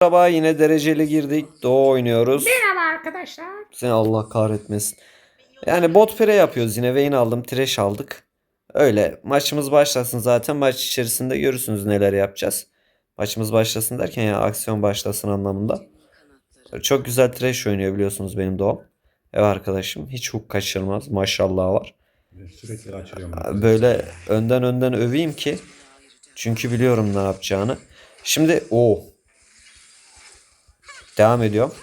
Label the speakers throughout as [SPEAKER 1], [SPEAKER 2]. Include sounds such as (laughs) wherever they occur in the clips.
[SPEAKER 1] Merhaba yine dereceli girdik. Doğu oynuyoruz.
[SPEAKER 2] Merhaba arkadaşlar.
[SPEAKER 1] Seni Allah kahretmesin. Yani bot pre yapıyoruz yine. Vayne aldım. Trash aldık. Öyle. Maçımız başlasın zaten. Maç içerisinde görürsünüz neler yapacağız. Maçımız başlasın derken ya aksiyon başlasın anlamında. Çok güzel trash oynuyor biliyorsunuz benim Doğum. Ev arkadaşım. Hiç hook kaçırmaz. Maşallah var.
[SPEAKER 3] Sürekli kaçırıyorum.
[SPEAKER 1] Böyle önden önden öveyim ki. Çünkü biliyorum ne yapacağını. Şimdi o. Devam ediyorum.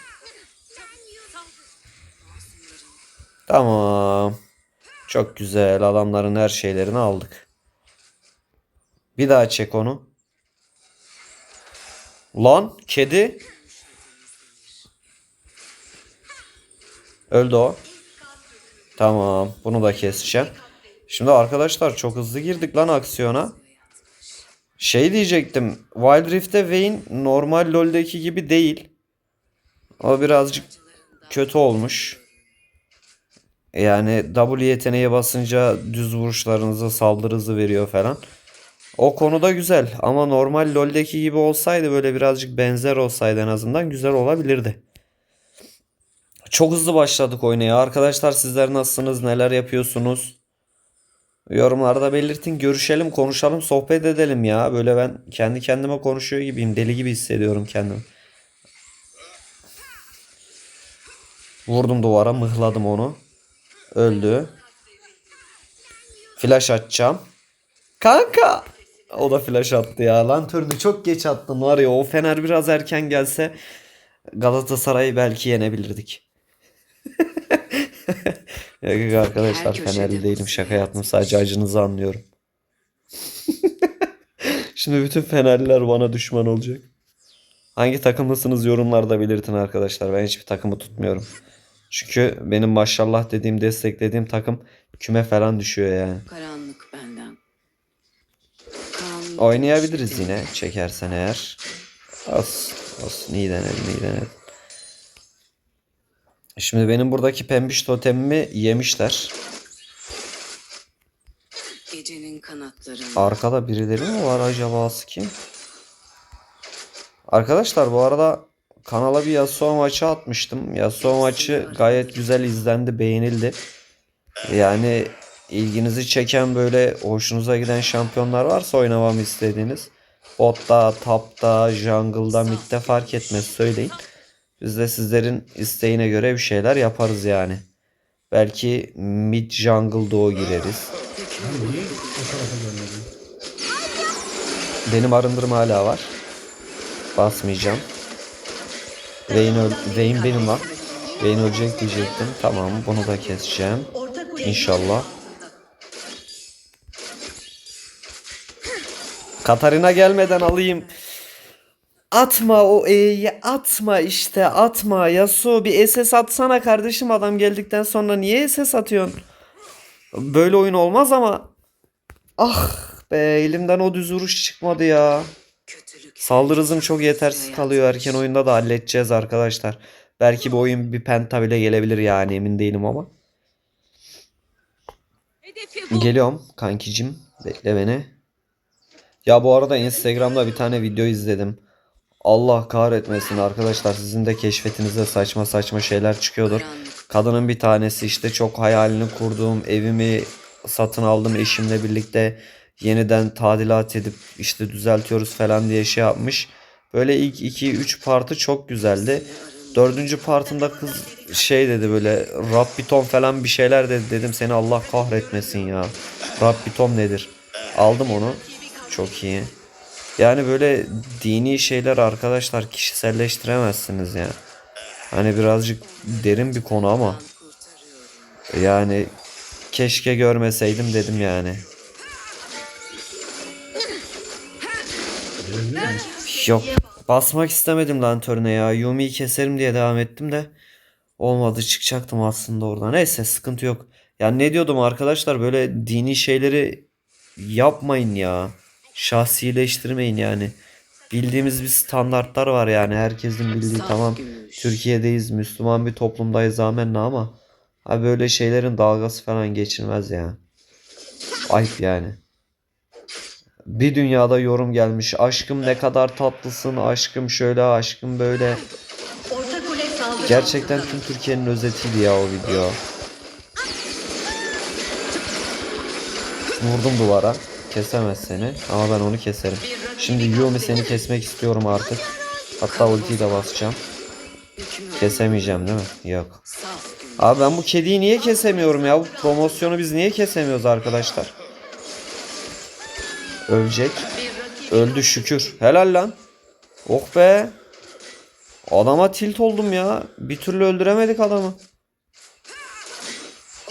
[SPEAKER 1] Tamam. Çok güzel. Adamların her şeylerini aldık. Bir daha çek onu. Lan kedi. Öldü o. Tamam. Bunu da keseceğim. Şimdi arkadaşlar çok hızlı girdik lan aksiyona. Şey diyecektim. Wild Rift'te Vayne normal LoL'deki gibi değil. O birazcık kötü olmuş. Yani W yeteneğe basınca düz vuruşlarınıza saldırı hızı veriyor falan. O konuda güzel ama normal LoL'deki gibi olsaydı böyle birazcık benzer olsaydı en azından güzel olabilirdi. Çok hızlı başladık oynaya. Arkadaşlar sizler nasılsınız? Neler yapıyorsunuz? Yorumlarda belirtin. Görüşelim, konuşalım, sohbet edelim ya. Böyle ben kendi kendime konuşuyor gibiyim. Deli gibi hissediyorum kendimi. Vurdum duvara, mıhladım onu. Öldü. Flash atacağım. Kanka! O da flash attı ya. Lantern'ı çok geç attın var ya. O Fener biraz erken gelse Galatasaray'ı belki yenebilirdik. (laughs) Yok arkadaşlar Fenerli değilim. Şaka yaptım. Sadece acınızı anlıyorum. (laughs) Şimdi bütün Fenerliler bana düşman olacak. Hangi takımlısınız yorumlarda belirtin arkadaşlar. Ben hiçbir takımı tutmuyorum. Çünkü benim maşallah dediğim desteklediğim takım küme falan düşüyor yani.
[SPEAKER 4] Karanlık benden. Karanlık
[SPEAKER 1] Oynayabiliriz yine çekersen eğer. Olsun. Olsun iyi denedim iyi denedim. Şimdi benim buradaki pembiş totemimi yemişler.
[SPEAKER 4] Gecenin kanatlarını.
[SPEAKER 1] Arkada birileri mi var acaba kim? Arkadaşlar bu arada kanala bir Yasuo maçı atmıştım. Yasuo maçı gayet güzel izlendi, beğenildi. Yani ilginizi çeken böyle hoşunuza giden şampiyonlar varsa oynamamı istediğiniz. Botta, tapta, jungle'da, midde fark etmez söyleyin. Biz de sizlerin isteğine göre bir şeyler yaparız yani. Belki mid jungle doğu gireriz. Benim arındırım hala var. Basmayacağım. Vayne, öl benim lan. Vayne ölecek diyecektim. Tamam bunu da keseceğim. İnşallah. Katarina gelmeden alayım. Atma o E'yi atma işte atma. Yasuo bir SS atsana kardeşim adam geldikten sonra niye SS atıyorsun? Böyle oyun olmaz ama. Ah be elimden o düz vuruş çıkmadı ya. Saldırı hızım çok yetersiz kalıyor. Erken oyunda da halledeceğiz arkadaşlar. Belki bu oyun bir penta bile gelebilir yani emin değilim ama. Geliyorum kankicim. Bekle beni. Ya bu arada Instagram'da bir tane video izledim. Allah kahretmesin arkadaşlar sizin de keşfetinizde saçma saçma şeyler çıkıyordur. Kadının bir tanesi işte çok hayalini kurduğum evimi satın aldım eşimle birlikte yeniden tadilat edip işte düzeltiyoruz falan diye şey yapmış. Böyle ilk 2-3 partı çok güzeldi. Dördüncü partında kız şey dedi böyle Rabbiton falan bir şeyler dedi dedim seni Allah kahretmesin ya. Rabbiton nedir? Aldım onu. Çok iyi. Yani böyle dini şeyler arkadaşlar kişiselleştiremezsiniz ya. Hani birazcık derin bir konu ama yani keşke görmeseydim dedim yani. Yok basmak istemedim lanterne ya. Yumi'yi keserim diye devam ettim de olmadı çıkacaktım aslında orada. Neyse sıkıntı yok. Yani ne diyordum arkadaşlar böyle dini şeyleri yapmayın ya. Şahsileştirmeyin yani. Bildiğimiz bir standartlar var yani. Herkesin bildiği tamam. Türkiye'deyiz, Müslüman bir toplumdayız amenna ama ha böyle şeylerin dalgası falan geçilmez ya. Ayıp yani. Bir dünyada yorum gelmiş. Aşkım ne kadar tatlısın. Aşkım şöyle, aşkım böyle. Gerçekten tüm Türkiye'nin özetiydi ya o video. Vurdum duvara. Kesemez seni ama ben onu keserim. Şimdi Yumi seni kesmek istiyorum artık. Hatta ultiyi de basacağım. Kesemeyeceğim değil mi? Yok. Abi ben bu kediyi niye kesemiyorum ya? Bu promosyonu biz niye kesemiyoruz arkadaşlar? Ölecek. Öldü şükür. Helal lan. Oh be. Adama tilt oldum ya. Bir türlü öldüremedik adamı.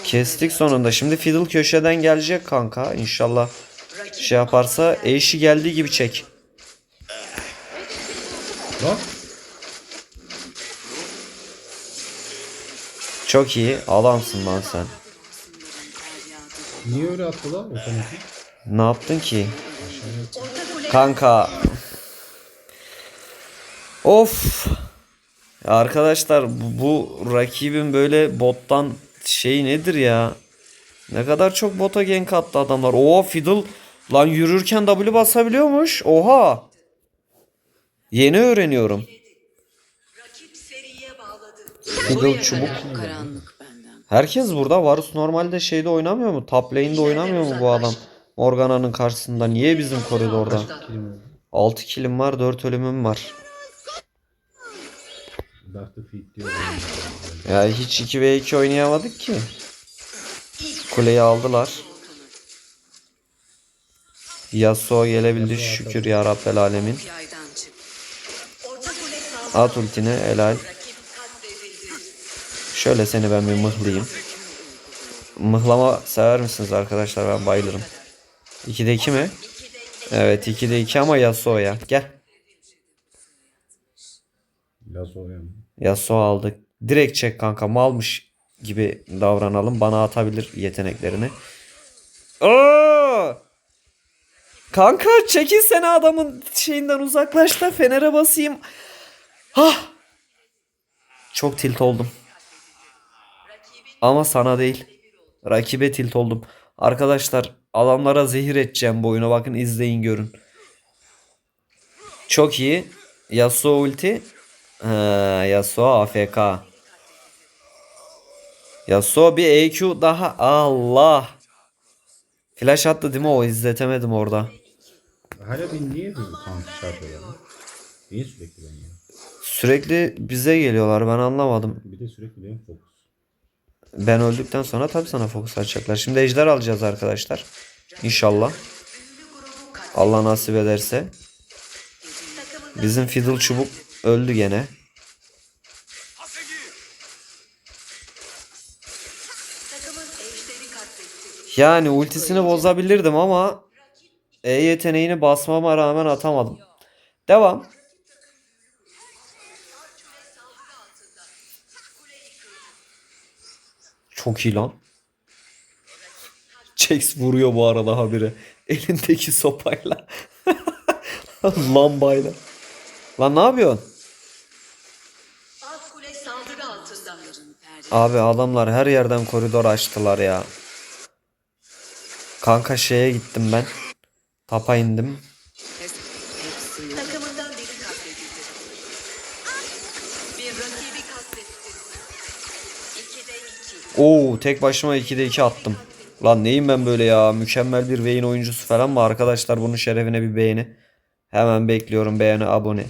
[SPEAKER 1] Kestik sonunda. Şimdi Fiddle köşeden gelecek kanka. İnşallah şey yaparsa eşi geldiği gibi çek. Çok iyi. Adamsın lan sen.
[SPEAKER 3] Niye öyle attı lan otomatik?
[SPEAKER 1] Ne yaptın ki? Kanka. Of. Ya Arkadaşlar bu, bu rakibin böyle bottan şey nedir ya? Ne kadar çok bota gank attı adamlar. Oha Fiddle lan yürürken W basabiliyormuş. Oha. Yeni öğreniyorum. Fiddle çubuk. Herkes burada. Varus normalde şeyde oynamıyor mu? Top lane'de oynamıyor mu bu adam? Morgana'nın karşısında. Niye bizim koridorda?
[SPEAKER 3] Kilim oldu.
[SPEAKER 1] 6 kilim var, 4 ölümüm var. Ya hiç 2v2 oynayamadık ki. Kuleyi aldılar. Yasuo gelebildi şükür ya Rabbel alemin. At ultini helal. Şöyle seni ben bir mıhlayayım. Mıhlama sever misiniz arkadaşlar ben bayılırım. 2'de 2 mi? Evet 2'de 2 ama Yasuo'ya. Gel.
[SPEAKER 3] Oluyor mu?
[SPEAKER 1] Yasuo aldık. Direkt çek kanka malmış gibi davranalım. Bana atabilir yeteneklerini. Oo! Kanka çekilsene adamın şeyinden uzaklaş da fenere basayım. Hah! Çok tilt oldum. Ama sana değil. Rakibe tilt oldum. Arkadaşlar adamlara zehir edeceğim bu oyunu. Bakın izleyin görün. Çok iyi. Yasuo ulti. Ha, Yasuo AFK. Yasuo bir EQ daha. Allah. Flash attı değil mi o? İzletemedim orada.
[SPEAKER 3] Hala bir niye hızlı tank çarpıyorlar lan? Niye sürekli ben ya?
[SPEAKER 1] Sürekli bize geliyorlar ben anlamadım.
[SPEAKER 3] Bir de sürekli benim fokus.
[SPEAKER 1] Ben öldükten sonra tabii sana fokus açacaklar. Şimdi ejder alacağız arkadaşlar. İnşallah. Allah nasip ederse. Bizim Fiddle çubuk öldü gene. Yani ultisini bozabilirdim ama E yeteneğini basmama rağmen atamadım. Devam. Çok iyi lan. Jax vuruyor bu arada habire. Elindeki sopayla. (laughs) Lambayla. Lan ne yapıyorsun? Abi adamlar her yerden koridor açtılar ya. Kanka şeye gittim ben. Tapa indim. Oo tek başıma 2'de 2 attım. Lan neyim ben böyle ya? Mükemmel bir Vayne oyuncusu falan mı? Arkadaşlar bunun şerefine bir beğeni. Hemen bekliyorum beğeni abone.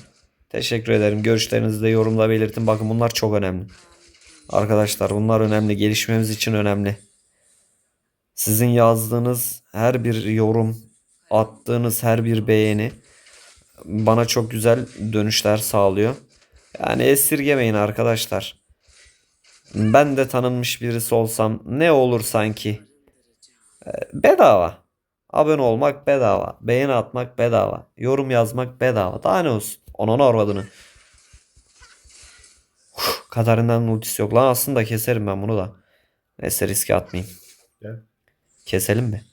[SPEAKER 1] Teşekkür ederim. Görüşlerinizi de yorumda belirtin. Bakın bunlar çok önemli. Arkadaşlar bunlar önemli. Gelişmemiz için önemli. Sizin yazdığınız her bir yorum, attığınız her bir beğeni bana çok güzel dönüşler sağlıyor. Yani esirgemeyin arkadaşlar. Ben de tanınmış birisi olsam ne olur sanki? Ee, Bedava. Abone olmak bedava. Beğeni atmak bedava. Yorum yazmak bedava. Daha ne olsun? Onun arvadını. Uf, Katarina'nın ultisi yok. Lan aslında keserim ben bunu da. Neyse riske atmayayım.
[SPEAKER 3] Gel.
[SPEAKER 1] Keselim mi?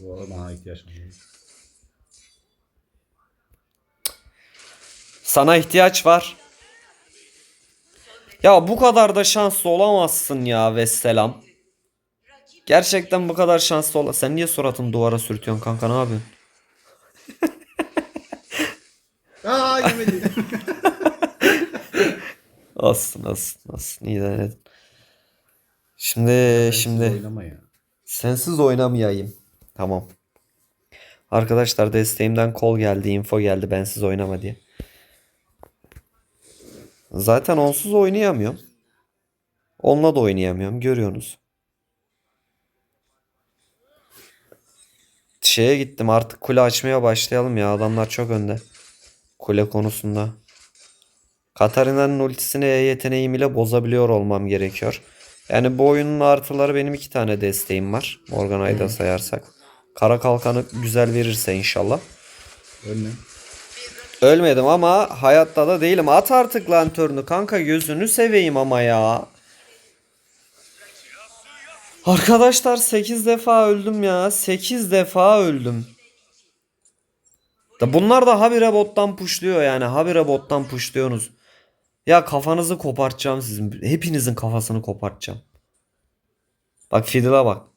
[SPEAKER 3] Bu arada bana ihtiyaç var.
[SPEAKER 1] Sana ihtiyaç var. Ya bu kadar da şanslı olamazsın ya Vesselam. Gerçekten bu kadar şanslı ola. Sen niye suratını duvara sürtüyorsun kanka ne yapıyorsun? (laughs)
[SPEAKER 3] Aa yemedi. (laughs)
[SPEAKER 1] Olsun olsun olsun. İyi denedin. Şimdi şimdi
[SPEAKER 3] Oynama ya.
[SPEAKER 1] sensiz oynamayayım. Tamam. Arkadaşlar desteğimden kol geldi, info geldi bensiz oynama diye. Zaten onsuz oynayamıyorum. Onunla da oynayamıyorum. Görüyorsunuz. Şeye gittim artık kule açmaya başlayalım ya. Adamlar çok önde. Kule konusunda. Katarina'nın ultisini E yeteneğim ile bozabiliyor olmam gerekiyor. Yani bu oyunun artıları benim iki tane desteğim var. Morgana'yı da sayarsak. Kara kalkanı güzel verirse inşallah.
[SPEAKER 3] Ölme.
[SPEAKER 1] Ölmedim ama hayatta da değilim. At artık lanternü kanka gözünü seveyim ama ya. Arkadaşlar 8 defa öldüm ya. 8 defa öldüm. Da bunlar da habire bottan puşluyor yani. Habire bottan puşluyorsunuz. Ya kafanızı kopartacağım sizin. Hepinizin kafasını kopartacağım. Bak Fiddle'a bak.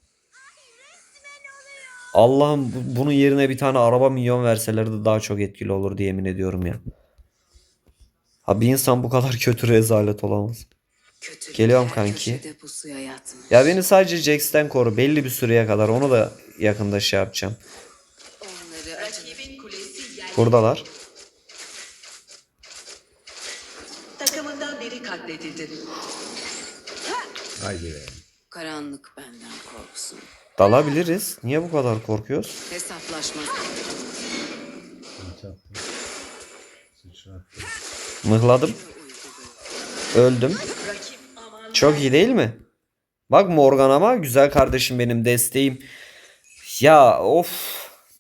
[SPEAKER 1] Allah'ım bu- bunun yerine bir tane araba milyon verseler de daha çok etkili olur diye yemin ediyorum ya. Ha bir insan bu kadar kötü rezalet olamaz.
[SPEAKER 4] Kötülükler
[SPEAKER 1] Geliyorum kanki.
[SPEAKER 4] köşede pusuya yatmış.
[SPEAKER 1] Ya beni sadece Jax'ten koru belli bir süreye kadar onu da yakında şey yapacağım.
[SPEAKER 4] Onları acı
[SPEAKER 2] Rakibin kulesi yer.
[SPEAKER 1] Buradalar.
[SPEAKER 2] Takımından biri katledildi.
[SPEAKER 3] Haydi be.
[SPEAKER 4] karanlık benden korksun.
[SPEAKER 1] Dalabiliriz. Niye bu kadar korkuyoruz?
[SPEAKER 4] Hesaplaşma.
[SPEAKER 1] Mıhladım. Öldüm. Çok iyi değil mi? Bak Morgan ama güzel kardeşim benim desteğim. Ya of.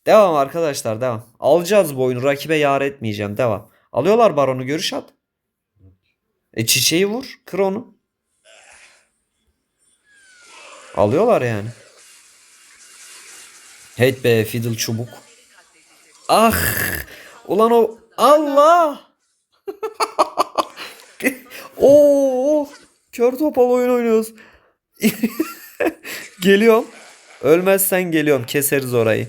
[SPEAKER 1] Devam arkadaşlar devam. Alacağız bu oyunu. Rakibe yar etmeyeceğim. Devam. Alıyorlar baronu görüş at. E çiçeği vur. Kır onu. Alıyorlar yani. Hey be fiddle çubuk. Ah. Ulan o Allah. (laughs) Oo, kör topal oyun oynuyoruz. (laughs) geliyorum. Ölmezsen geliyorum. Keseriz orayı.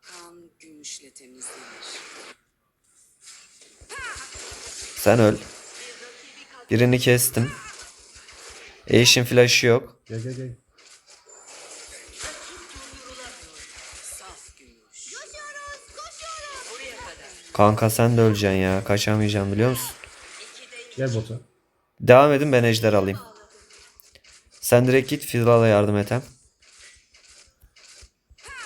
[SPEAKER 4] kan gümüşle temizlenir.
[SPEAKER 1] Sen öl. Birini kestim. Eşin flash'ı yok.
[SPEAKER 3] Gel gel gel.
[SPEAKER 1] Kanka sen de öleceksin ya. Kaçamayacağım biliyor musun?
[SPEAKER 3] Gel bota.
[SPEAKER 1] Devam edin ben ejder alayım. Sen direkt git Fiddle'a yardım et hem.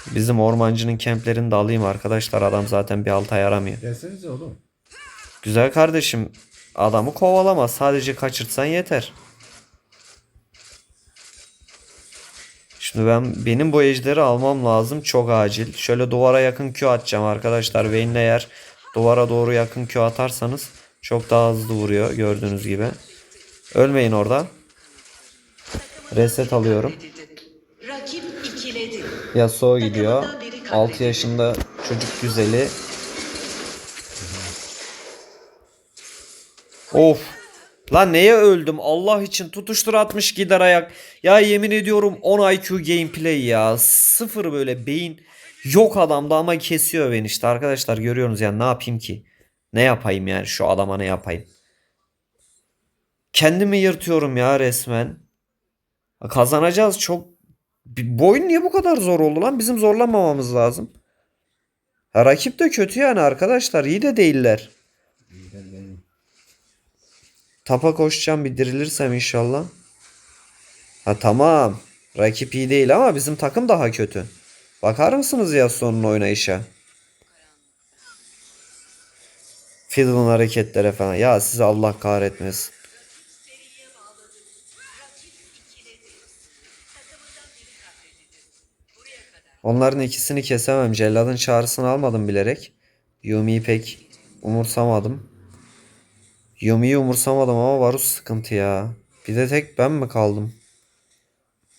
[SPEAKER 1] Bizim ormancının kemplerini de alayım arkadaşlar. Adam zaten bir alta yaramıyor.
[SPEAKER 3] Gelsenize oğlum.
[SPEAKER 1] Güzel kardeşim. Adamı kovalama. Sadece kaçırtsan yeter. Şimdi ben benim bu ejderi almam lazım. Çok acil. Şöyle duvara yakın Q atacağım arkadaşlar. Vayne'le eğer duvara doğru yakın Q atarsanız çok daha hızlı vuruyor gördüğünüz gibi. Ölmeyin orada. Reset alıyorum. Yasuo gidiyor. 6 yaşında çocuk güzeli. Of. Lan neye öldüm? Allah için tutuştur atmış gider ayak. Ya yemin ediyorum 10 IQ gameplay ya. Sıfır böyle beyin yok adamda ama kesiyor beni işte arkadaşlar görüyorsunuz yani ne yapayım ki? Ne yapayım yani şu adama ne yapayım? Kendimi yırtıyorum ya resmen. Kazanacağız çok. Bu oyun niye bu kadar zor oldu lan? Bizim zorlanmamamız lazım. Ha, rakip de kötü yani arkadaşlar. iyi de değiller. Tapa koşacağım bir dirilirsem inşallah. Ha tamam. Rakip iyi değil ama bizim takım daha kötü. Bakar mısınız ya sonun oynayışa? Fiddle'ın hareketlere falan. Ya sizi Allah kahretmesin. Onların ikisini kesemem. Celladın çağrısını almadım bilerek. Yumi'yi pek umursamadım. Yumi'yi umursamadım ama Varus sıkıntı ya. Bir de tek ben mi kaldım?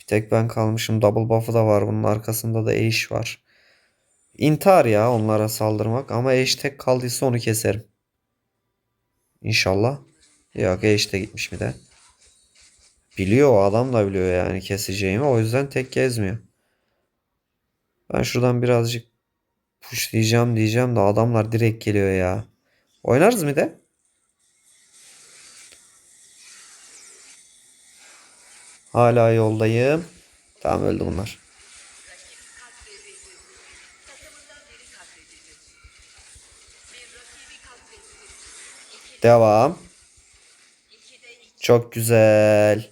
[SPEAKER 1] Tek ben kalmışım. Double buff'ı da var. Bunun arkasında da Ashe var. İntihar ya onlara saldırmak. Ama Ashe tek kaldıysa onu keserim. İnşallah. Yok Ashe de gitmiş bir de. Biliyor adam da biliyor yani keseceğimi. O yüzden tek gezmiyor. Ben şuradan birazcık pushlayacağım diyeceğim de adamlar direkt geliyor ya. Oynarız mı de? Hala yoldayım. Tamam öldü bunlar. Devam. Çok güzel.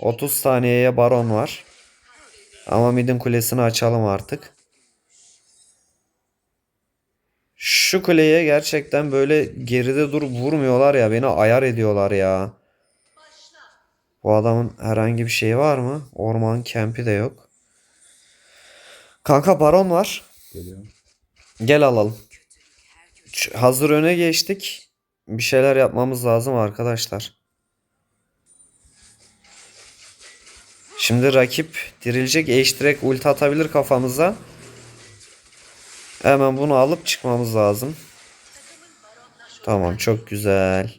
[SPEAKER 1] 30 saniyeye baron var. Ama midin kulesini açalım artık. Şu kuleye gerçekten böyle geride durup vurmuyorlar ya. Beni ayar ediyorlar ya. Bu adamın herhangi bir şeyi var mı? Orman kempi de yok. Kanka baron var.
[SPEAKER 3] Geliyorum.
[SPEAKER 1] Gel alalım. Hazır öne geçtik. Bir şeyler yapmamız lazım arkadaşlar. Şimdi rakip dirilecek. Eş direkt ulti atabilir kafamıza. Hemen bunu alıp çıkmamız lazım. Tamam çok güzel.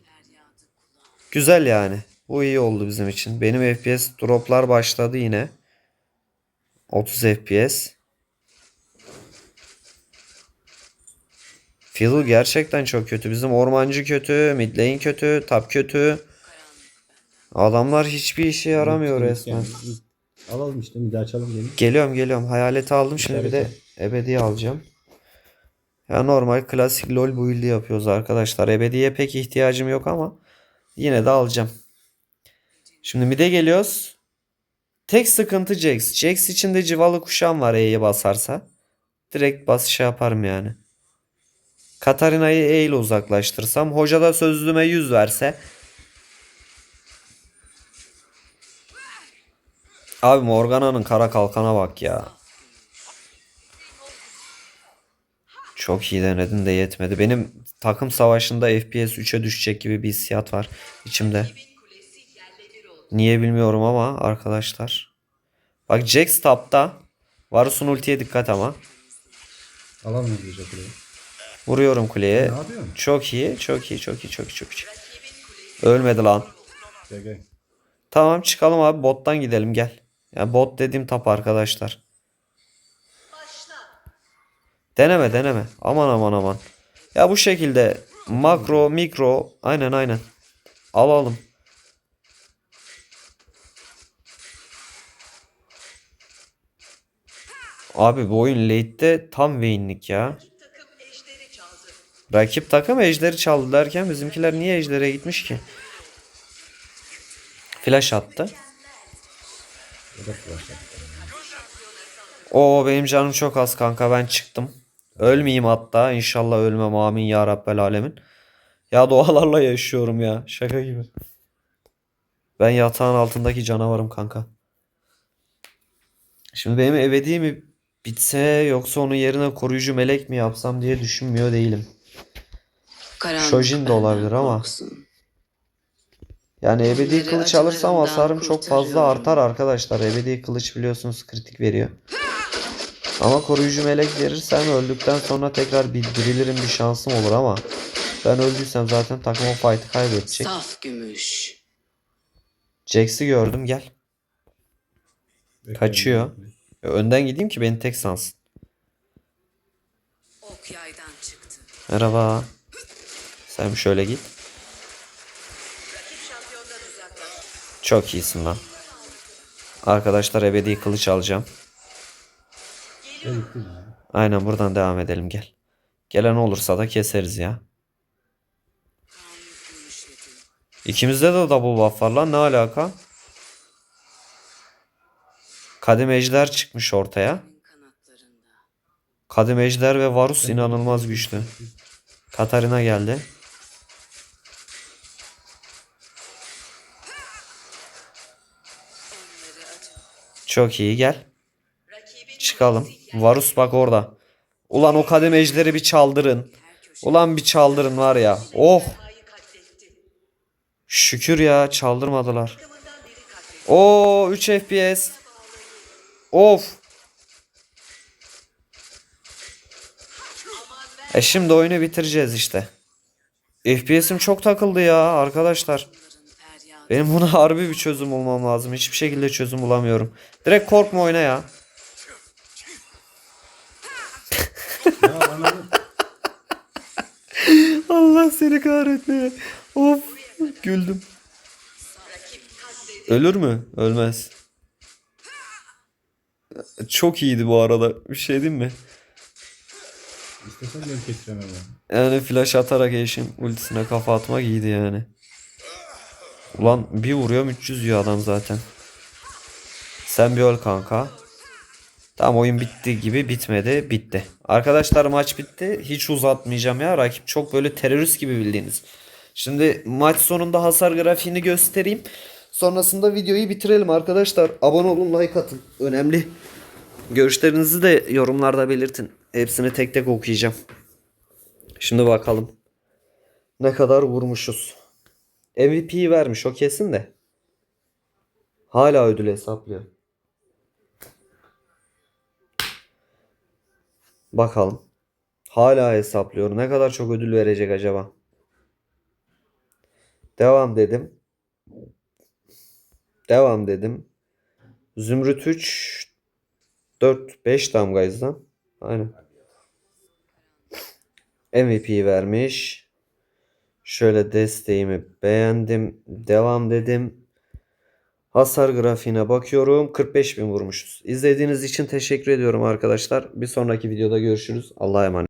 [SPEAKER 1] Güzel yani. Bu iyi oldu bizim için. Benim FPS droplar başladı yine. 30 FPS. Fiddle gerçekten çok kötü. Bizim ormancı kötü, mid lane kötü, top kötü. Adamlar hiçbir işe yaramıyor
[SPEAKER 3] Yani
[SPEAKER 1] resmen.
[SPEAKER 3] ilk Alalım işte bir daha açalım gelin.
[SPEAKER 1] Geliyorum geliyorum. Hayaleti aldım. Şimdi bir de ebedi alacağım. Ya normal klasik LoL build'i yapıyoruz arkadaşlar. Ebediye pek ihtiyacım yok ama yine de alacağım. Şimdi mid'e geliyoruz. Tek sıkıntı Jax. Jax için de civalı kuşağım var E'ye basarsa. Direkt basışa yaparım yani. Katarina'yı E ile uzaklaştırsam. Hoca da sözlüğüme 100 verse. Abi Morgana'nın kara kalkana bak ya. Çok iyi denedin de yetmedi. Benim takım savaşında FPS 3'e düşecek gibi bir hissiyat var içimde. Niye bilmiyorum ama arkadaşlar. Bak Jax tapta. Varus'un ultiye dikkat ama.
[SPEAKER 3] Alalım diyecek burayı.
[SPEAKER 1] Vuruyorum kuleye.
[SPEAKER 3] Ne yapıyorsun?
[SPEAKER 1] Çok iyi, çok iyi, çok iyi, çok iyi, çok iyi. Ölmedi lan.
[SPEAKER 3] Gel gel.
[SPEAKER 1] Tamam çıkalım abi bottan gidelim gel. Ya bot dediğim tap arkadaşlar. Deneme deneme. Aman aman aman. Ya bu şekilde makro mikro aynen aynen. Alalım. Abi bu oyun late'de tam Vayne'lik ya. Rakip takım ejderi çaldı derken bizimkiler niye ejdere gitmiş ki? Flash attı.
[SPEAKER 3] O
[SPEAKER 1] benim canım çok az kanka ben çıktım. Ölmeyeyim hatta inşallah ölmem amin ya Rabbel alemin. Ya doğalarla yaşıyorum ya şaka gibi. Ben yatağın altındaki canavarım kanka. Şimdi benim ebedi mi bitse yoksa onun yerine koruyucu melek mi yapsam diye düşünmüyor değilim.
[SPEAKER 4] Karanlık
[SPEAKER 1] Shojin de olabilir ama.
[SPEAKER 4] korksun.
[SPEAKER 1] Yani ebedi kılıç alırsam hasarım çok fazla artar arkadaşlar. Ebedi kılıç biliyorsunuz kritik veriyor. Ama koruyucu melek verirsem öldükten sonra tekrar bir dirilirim bir şansım olur ama ben öldüysem zaten takım o fight'ı kaybedecek.
[SPEAKER 4] Saf gümüş.
[SPEAKER 1] Jax'i gördüm gel.
[SPEAKER 3] Bekleyin,
[SPEAKER 1] Kaçıyor. Önden gideyim ki beni tek sansın.
[SPEAKER 4] Ok yaydan çıktı.
[SPEAKER 1] Merhaba. Sen şöyle git. Çok iyisin lan. Arkadaşlar ebedi kılıç alacağım. Aynen buradan devam edelim gel. Gelen olursa da keseriz ya. İkimizde de double buff var lan ne alaka? Kadim ejder çıkmış ortaya.
[SPEAKER 4] Kanatlarında.
[SPEAKER 1] Kadim ejder ve Varus inanılmaz güçlü. Katarina geldi. Çok iyi gel. Çıkalım. Varus bak orada. Ulan o kadim ejderi bir çaldırın. Ulan bir çaldırın var ya. Oh şükür ya çaldırmadılar. Oo 3 FPS. Of. E şimdi oyunu bitireceğiz işte. FPS'im çok takıldı ya arkadaşlar. Benim buna (laughs) harbi bir çözüm bulmam lazım. Hiçbir şekilde çözüm bulamıyorum. Direkt korkma oyna ya. (laughs) Allah seni kahretmeye. Of güldüm. Ölür mü? Ölmez. Çok iyiydi bu arada. Bir şey diyeyim mi?
[SPEAKER 3] istesem ben kestiremem ben.
[SPEAKER 1] Yani flash atarak Ashe'in ultisine kafa atmak iyiydi yani. Ulan bir vuruyorum 300 yiyor adam zaten. Sen bir öl kanka. Tamam oyun bitti gibi bitmedi. Bitti. Arkadaşlar maç bitti. Hiç uzatmayacağım ya. Rakip çok böyle terörist gibi bildiğiniz. Şimdi maç sonunda hasar grafiğini göstereyim. Sonrasında videoyu bitirelim arkadaşlar. Abone olun, like atın. Önemli. Görüşlerinizi de yorumlarda belirtin. Hepsini tek tek okuyacağım. Şimdi bakalım. Ne kadar vurmuşuz. MVP'yi vermiş o kesin de. Hala ödül hesaplıyor. Bakalım. Hala hesaplıyor. Ne kadar çok ödül verecek acaba? Devam dedim. Devam dedim. Zümrüt 3 4 5 damgayız lan. Aynen. MVP vermiş. Şöyle desteğimi beğendim. Devam dedim. Hasar grafiğine bakıyorum. 45 bin vurmuşuz. İzlediğiniz için teşekkür ediyorum arkadaşlar. Bir sonraki videoda görüşürüz. Allah'a emanet.